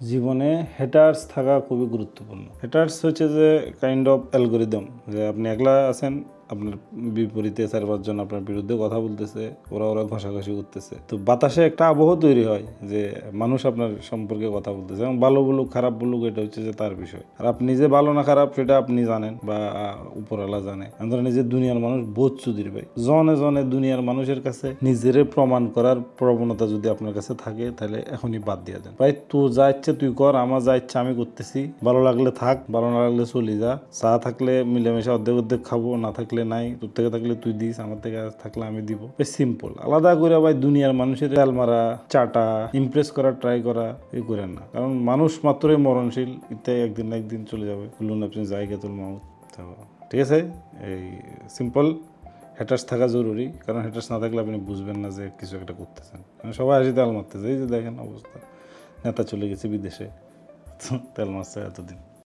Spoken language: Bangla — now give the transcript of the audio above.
জীবনে হেটার্স থাকা খুবই গুরুত্বপূর্ণ। হেটার্স হচ্ছে যে কাইন্ড অফ অ্যালগোরিদম যে আপনি একলা আছেন আপনার বিপরীতে চার পাঁচজন আপনার বিরুদ্ধে কথা বলতেছে, ওরা ওরা ঘষাঘষি করতেছে। তো বাতাসে একটা আবহ তৈরি হয় যে মানুষ আপনার সম্পর্কে কথা বলতেছে। এবং ভালো বলুক, খারাপ বলুক, এটা হচ্ছে যে তার বিষয়। আর আপনি যে ভালো না খারাপ, সেটা আপনি জানেন বা উপরওয়ালা জানে। আমি ধরেন যে দুনিয়ার মানুষ বোধ চুদির ভাই। জনে জনে দুনিয়ার মানুষের কাছে নিজেরে প্রমাণ করার প্রবণতা যদি আপনার কাছে থাকে, তাহলে এখনই বাদ দিয়ে দেন। ভাই তুই যা ইচ্ছে তুই কর, আমার যা ইচ্ছা আমি করতেছি। ভালো লাগলে থাক, ভালো না লাগলে চলি যা। চা থাকলে মিলেমিশে অর্ধেক অর্ধেক খাব, না থাকলে নাই, তোর থেকে থাকলে তুই দিস, আমার থেকে থাকলে আমি দিব। বেশ সিম্পল আলাদা করে ভাই দুনিয়ার মানুষের তেল মারা চাটা ইমপ্রেস করা ট্রাই করা এই করেন না। কারণ মানুষ মাত্রই মরণশীল, ইতে একদিন না একদিন চলে যাবে। কুলুন আপনি জায়গাতুল মাউত তো, ঠিক আছে? এই সিম্পল হ্যাটার্স থাকা জরুরি। কারণ হ্যাটার্স না থাকলে আপনি বুঝবেন না যে কিছু একটা করতেছেন। সবাই হাসি তেল মারতেছে। এই যে দেখেন অবস্থা। নেতা চলে গেছে বিদেশে। তেল মারছে এতদিন।